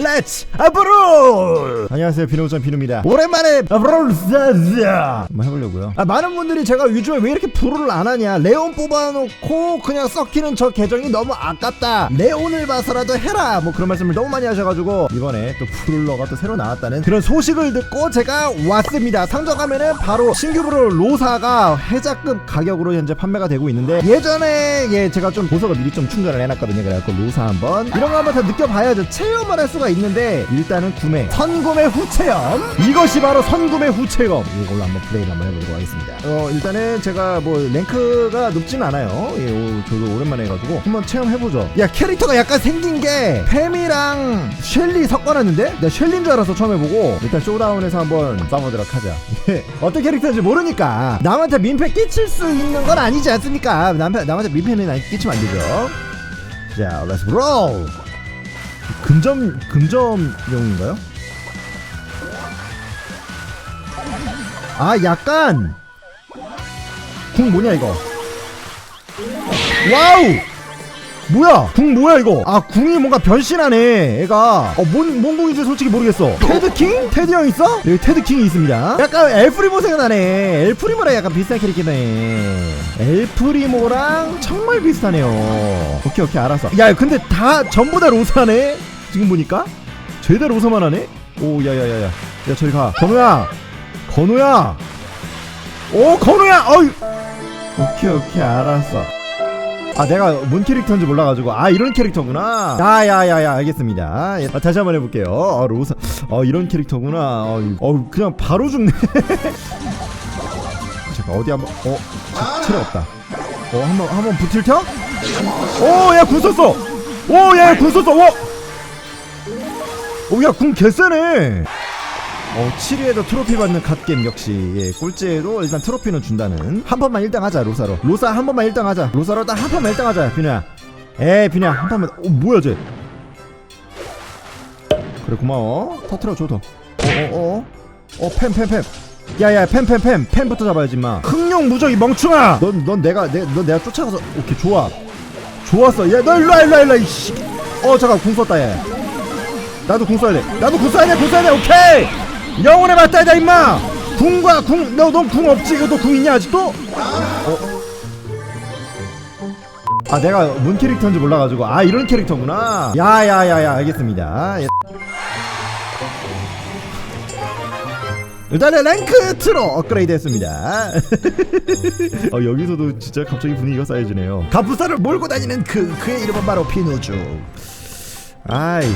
렛츠 아브롤 안녕하세요. 비노우전 비누입니다. 오랜만에 아브롤 사자! 한번 해보려고요. 아, 많은 분들이 제가 요즘에 왜 이렇게 브롤을 안 하냐. 레온 뽑아놓고 그냥 썩히는 저 계정이 너무 아깝다. 레온을 봐서라도 해라. 뭐 그런 말씀을 너무 많이 하셔가지고 이번에 또 브롤러가 또 새로 나왔다는 그런 소식을 듣고 제가 왔습니다. 상점가면은 바로 신규 브롤 로사가 해자급 가격으로 현재 판매가 되고 있는데 예전에 예 제가 좀 보석을 미리 좀 충전을 해놨거든요. 그래갖고 로사 한번. 이런 거 한번 다 느껴봐야죠. 체험을 할 수가 있는데 일단은 구매. 선구매 후체험. 이것이 바로 선구매 후체험. 이걸로 한번 플레이를 한번 해보도록 하겠습니다. 어 일단은 제가 뭐 랭크가 높진 않아요. 예 오, 저도 오랜만에 해가지고 한번 체험해보죠. 야 캐릭터가 약간 생긴 게 팸이랑 셸리 섞어놨는데? 셸리인 줄 알아서 처음 해보고 일단 쇼다운에서 한번 싸워보도록 하자. 예, 어떤 캐릭터인지 모르니까 남한테 민폐 끼칠 수 있는 건 아니지 않습니까? 남한테, 남한테 민폐는 끼치면 안 되죠. 자롤 금점 금점용인가요? 아 약간! 궁 뭐냐 이거? 와우 뭐야? 궁 뭐야 이거? 아 궁이 뭔가 변신하네 애가. 어뭔 뭔 궁인지 솔직히 모르겠어. 테드킹? 테드 형 있어? 여기 테드킹이 있습니다. 약간 엘프리모 생각나네. 엘프리모랑 약간 비슷한 캐릭터네. 엘프리모랑 정말 비슷하네요. 오케이 오케이 알았어. 야 근데 다 전부 다 로사네? 지금 보니까? 죄다 로사만 하네? 오 야야야야. 야 저리 가. 건우야! 건우야! 오 건우야! 어이! 오케이 오케이 알았어 아 내가 뭔 캐릭터인지 몰라가지고. 아 이런 캐릭터구나. 야야야야 알겠습니다. 예, 아, 다시 한번 해볼게요. 아 로사 어 이런 캐릭터구나. 어, 이- 어 그냥 바로 죽네. 잠깐 어디 한번 어 체- 체력 없다. 어 한번 한번 붙일 텨? 오야궁 썼어. 오야궁 썼어. 오야궁 개쎄네 어 7위에도 트로피 받는 갓겜 역시. 예, 꼴찌에도 일단 트로피는 준다는. 한 번만 1등 하자 로사로. 로사 한 번만 1등 하자. 로사로 딱한 번만 1등 하자 비누야. 에이 비누야 한 번만. 어 뭐야 쟤? 그래 고마워. 터트려 줘더 어어어. 어팸팸팸 야야 팸팸팸 팸부터 잡아야지 임마. 흑룡 무적 이 멍충아! 넌 넌 내가 내, 넌 내가 쫓아가서. 오케이 좋아. 좋았어. 야너 일로와 일로와 일로와 이씨. 어 잠깐 궁 썼다 얘. 나도 궁 써야 돼. 나도 궁 써야 돼궁 써야 돼. 오케이 영혼의 맞다이다 임마! 궁과 궁너넌궁 없지? 이거 너궁 있냐 아직도? 어? 아 내가 뭔 캐릭터인지 몰라가지고. 아 이런 캐릭터구나. 야야야야 알겠습니다. 예. 일단은 랭크 트로 업그레이드 했습니다. 어, 여기서도 진짜 갑자기 분위기가 쌓여지네요. 갑부사를 몰고 다니는 그 그의 이름은 바로 피누주. 아이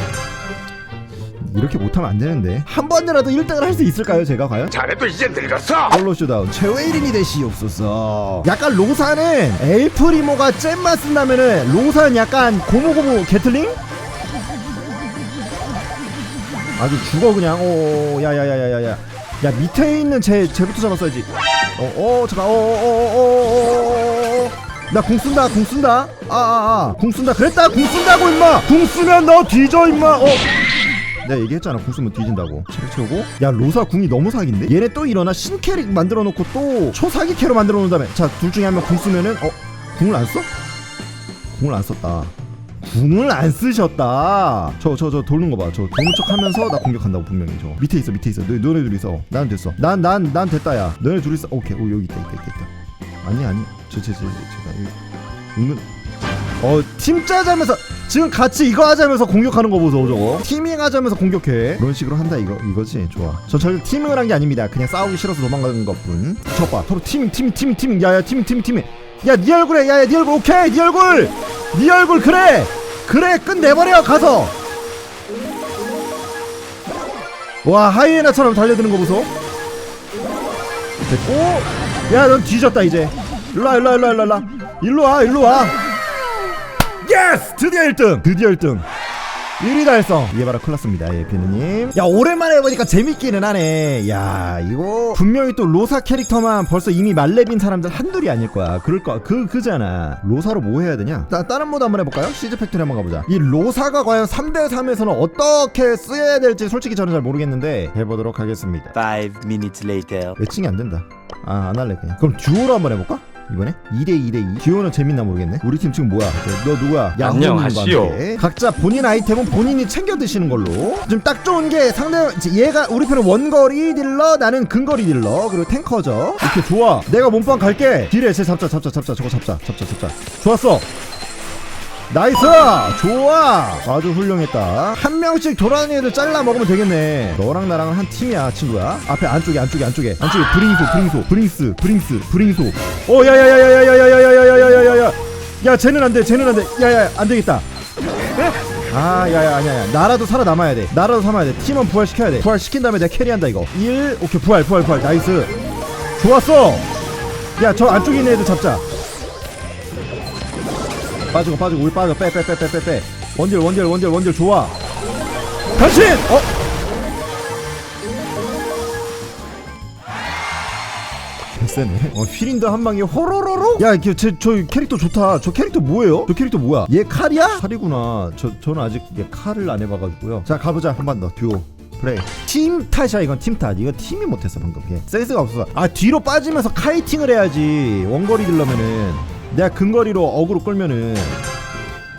이렇게 못하면 안 되는데. 한 번이라도 1등을 할 수 있을까요 제가 과연? 자네도 이제 늙었어. 솔로 쇼다운 최후의 1인이 되시옵소서 약간 로사는 엘프리모가 잼만 쓴다면은 로사는 약간 고무고무 게틀링? 아주 죽어 그냥. 오 야야야야야야. 야 밑에 있는 쟤 쟤부터 잡았어야지. 어어 잠깐 어어어어어어어나 궁 쓴다 궁 쓴다. 아아아. 궁 쓴다. 그랬다 궁 쓴다고 임마. 궁 쓰면 너 뒤져 임마. 어 내가 얘기했잖아 궁 쓰면 뒤진다고 채우고 야 로사 궁이 너무 사기인데 얘네 또 일어나 신캐릭 만들어 놓고 또 초사기 캐로 만들어 놓은 다음에 자 둘 중에 한 명 궁 쓰면은 어 궁을 안 써? 궁을 안 썼다 궁을 안 쓰셨다 저 저저 도는 거 봐 저 도는 척 하면서 나 공격한다고 분명히 저 밑에 있어 밑에 있어 너, 너네 둘이 있어 나는 됐어 난 난 난 됐다 야 너네 둘이 있어 오케이 오 여기 있다 있다 있다, 있다. 아니 아니 저저저 제가 이거 은근 어팀 짜자면서 지금 같이 이거 하자면서 공격하는 거 보소 저거. 티밍 하자면서 공격해. 그런 식으로 한다 이거. 이거지. 좋아. 저 절대 티밍을 한 게 아닙니다. 그냥 싸우기 싫어서 도망가는 것뿐. 저봐 서로 티밍 티밍 티밍 티밍. 야야 티밍 티밍 티밍. 야네 얼굴에 야야 네 얼굴. 오케이 네 얼굴. 네 얼굴 그래. 그래 끝내버려 가서. 와 하이에나처럼 달려드는 거 보소. 됐고. 야넌 뒤졌다 이제. 일로와 일로와 일로와 일로와. 일로와 예스! 드디어 1등! 드디어 1등! 1위 달성! 이게 바로 클라스입니다. 예 비누님. 야 오랜만에 해보니까 재밌기는 하네. 야 이거 분명히 또 로사 캐릭터만 벌써 이미 말레빈 사람들 한둘이 아닐 거야. 그럴 거그 그잖아. 로사로 뭐 해야 되냐? 자, 다른 모드 한번 해볼까요? 시즈 팩토리 한번 가보자. 이 로사가 과연 3대3에서는 어떻게 쓰여야 될지 솔직히 저는 잘 모르겠는데 해보도록 하겠습니다. Five minutes later. 매칭이 안 된다. 아 안 할래 그냥. 그럼 듀오로 한번 해볼까? 이번에 2대2 대2 듀오는 재밌나 모르겠네. 우리 팀 지금 뭐야? 저, 너 누구야? 안녕하시오. 각자 본인 아이템은 본인이 챙겨 드시는 걸로. 지금 딱 좋은 게 상대 얘가 우리 편은 원거리 딜러 나는 근거리 딜러 그리고 탱커죠. 이렇게 좋아. 내가 몸빵 갈게. 딜에 쟤 잡자 잡자 잡자. 저거 잡자 잡자 잡자. 좋았어 나이스 좋아 아주 훌륭했다 한 명씩 돌아다니는 애들 잘라 먹으면 되겠네 너랑 나랑은 한 팀이야 친구야 앞에 안쪽에 안쪽에 안쪽에 안쪽에 브링소 브링소 브링스 브링스 브링소 어 야야야 야 야 야 야 야 야 야 야 야 야 야 야 쟤는 안 돼 쟤는 안 돼 야 야 안 되겠다 아 야 야 아니야 아니야 나라도 살아남아야 돼 나라도 살아야 돼 팀원 부활시켜야 돼 부활시킨 다음에 내가 캐리한다 이거 1 오케이 부활 부활 부활 나이스 좋았어 야 저 안쪽에 있는 애들 잡자 빠지고 빠지고 우리 빠져. 빼 빼 빼 빼 빼빼. 원딜 원딜 원딜 원딜 좋아. 변신! 어? 세네 어 휘린드 한 방에 호로로로? 야저 저 캐릭터 좋다. 저 캐릭터 뭐예요? 저 캐릭터 뭐야? 얘 칼이야? 칼이구나. 저 저는 아직 얘 칼을 안 해봐가지고요. 자 가보자. 한 번 더. 듀오. 플레이. 팀 탓이야 이건 팀 탓. 이거 팀이 못했어 방금. 얘 센스가 없어서. 아 뒤로 빠지면서 카이팅을 해야지. 원거리 들려면은 내가 근거리로 어그로 끌면은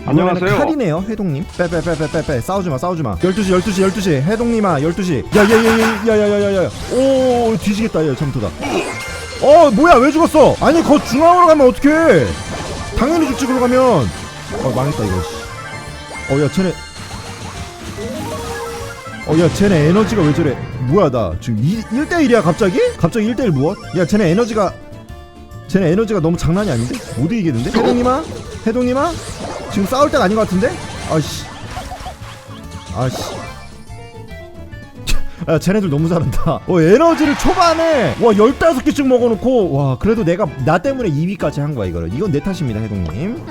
안녕하세요. 칼이네요, 해동님. 빼빼빼빼빼 싸우지 마, 싸우지 마. 12시, 12시, 12시. 해동님아, 12시. 야, 야, 야, 야, 야, 야, 야, 야. 오, 뒤지겠다, 야, 잠투다. 어, 뭐야, 왜 죽었어? 아니, 거 중앙으로 가면 어떡해? 당연히 죽지, 그로 가면. 어, 망했다, 이거. 어, 야, 쟤네. 어, 야, 쟤네 에너지가 왜 저래? 뭐야, 나 지금 1대1이야, 갑자기? 갑자기 1대1 무엇? 야, 쟤네 에너지가 쟤네 에너지가 너무 장난이 아닌데? 못 이기겠는데? 해동님아? 해동님아? 지금 싸울 때가 아닌 것 같은데? 아씨 아씨 야 쟤네들 너무 잘한다 어 에너지를 초반에 와 15개씩 먹어놓고 와 그래도 내가 나 때문에 2위까지 한 거야 이거를 이건 내 탓입니다 해동님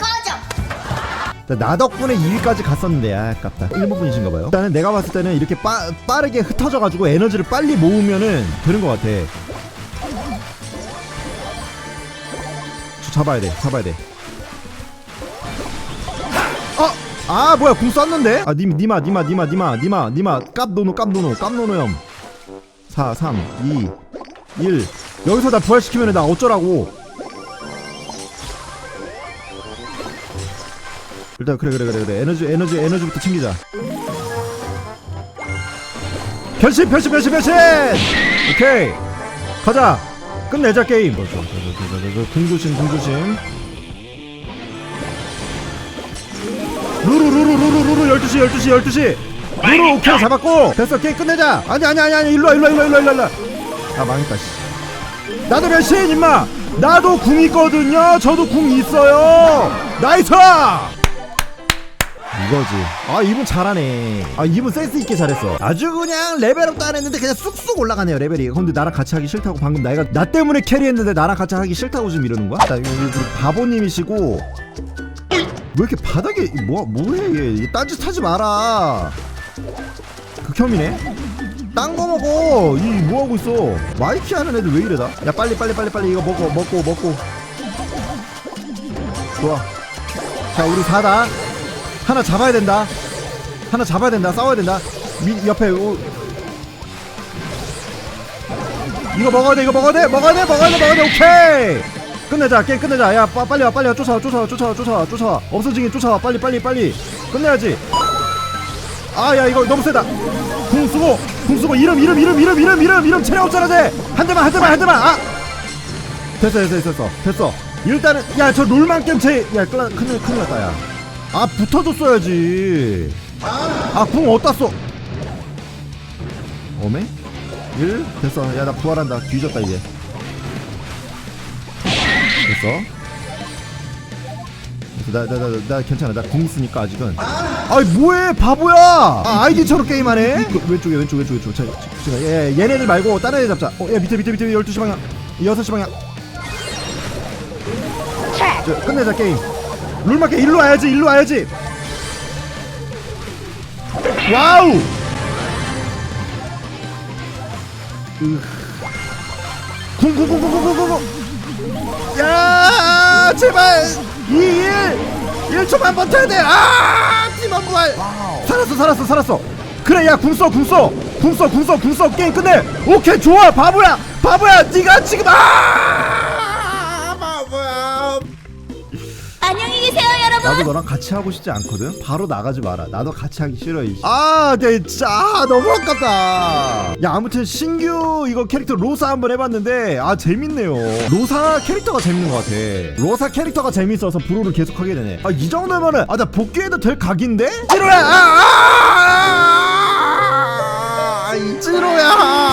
나 덕분에 2위까지 갔었는데 아, 아깝다 1분이신가 봐요 일단은 내가 봤을 때는 이렇게 빠, 빠르게 흩어져가지고 에너지를 빨리 모으면은 되는 것 같아 잡아야 돼 잡아야 돼. 어! 아 뭐야 궁 쐈는데? 아 님, 니마 니마 니마 니마 니마 니마 깝노노 깝노노 깝노노염 4 3 2 1 여기서 나 부활시키면 나 어쩌라고? 일단 그래 그래 그래 그래. 에너지 에너지 에너지부터 챙기자. 변신 변신 변신 변신! 오케이. 가자 끝내자 게임. 궁조심 궁조심. 루루루 루루 루루 12시 12시 12시. 루루 오케이 잡았고. 됐어 게임 끝내자. 아니 아니 아니 아니. 일로와 일로와 일로와 일로와 일로와. 아 망했다 씨. 나도 변신 임마. 나도 궁 있거든요. 저도 궁 있어요. 나이스 이거지. 아 이분 잘하네. 아 이분 센스 있게 잘했어. 아주 그냥 레벨업도 안 했는데 그냥 쑥쑥 올라가네요 레벨이. 근데 나랑 같이 하기 싫다고 방금 내가 나 때문에 캐리했는데 나랑 같이 하기 싫다고 지금 이러는 거야? 나 이거 바보님이시고. 왜 이렇게 바닥에 뭐 뭐해 얘? 딴짓 하지 마라. 극혐이네. 딴 거 먹어. 이 뭐 하고 있어? 마이키 하는 애들 왜 이래 다? 야 빨리 빨리 빨리 빨리 이거 먹어 먹고 먹고. 좋아. 자 우리 4다 하나 잡아야 된다. 하나 잡아야 된다. 싸워야 된다. 미, 옆에 오, 이거 먹어야 돼 이거 먹어야 돼 먹어야 돼 먹어야 돼 먹어야 돼. 오케이! 끝내자 게임 끝내자. 야 빠, 빨리 와 빨리 와. 쫓아와 쫓아와 쫓아와 쫓아와 쫓아와. 없어지긴 쫓아와. 빨리 빨리 빨리. 끝내야지. 아 야 이거 너무 세다. 궁 쓰고 궁 쓰고. 이름 이름 이름 이름 이름 이름 이름 체력 없잖아 쟤한 대만 한 대만 한 대만. 아! 됐어 됐어 됐어 됐어. 일단은 야 저 롤만 게임 큰일 큰일 큰일 났다 야 아 붙어줬어야지 아궁 어디다 써 어메 1 됐어 야 나 부활한다 뒤졌다 이제 됐어 나, 나, 나, 나 괜찮아. 나궁 있으니까 아직은. 아이, 뭐해, 바보야! 아, 아이디처럼 게임하네? 그, 왼쪽에, 왼쪽, 왼쪽, 왼쪽. 자, 자, 자, 예, 얘네들 말고, 다른 애 잡자. 어, 야, 밑에, 밑에, 밑에, 12시 방향. 6시 방향. 자, 끝내자, 게임. 룰마켓, 일로 와야지, 일로 와야지! 와우! 으. 궁, 궁, 궁, 궁, 궁, 궁, 궁. 야 제발. 2 1 1초만 버텨야 돼아 팀원 부활 살았어 살았어 살았어. 그래 야 궁써 궁써. 궁써 궁써 궁써. 게임 끝내. 오케이 좋아. 바보야. 바보야. 네가 지금 아 나도 너랑 같이 하고 싶지 않거든 바로 나가지 마라 나도 같이 하기 싫어 이 아, 네, 진짜 아, 너무 아깝다. 야, 아무튼 신규 이거 캐릭터 로사 한번 해봤는데 아 재밌네요. 로사 캐릭터가 재밌는 것 같아. 로사 캐릭터가 재밌어서 브로를 계속 하게 되네. 아, 이 정도면은 아, 나 복귀해도 될 각인데? 찌로야, 아, 아, 아, 아, 이 찌로야.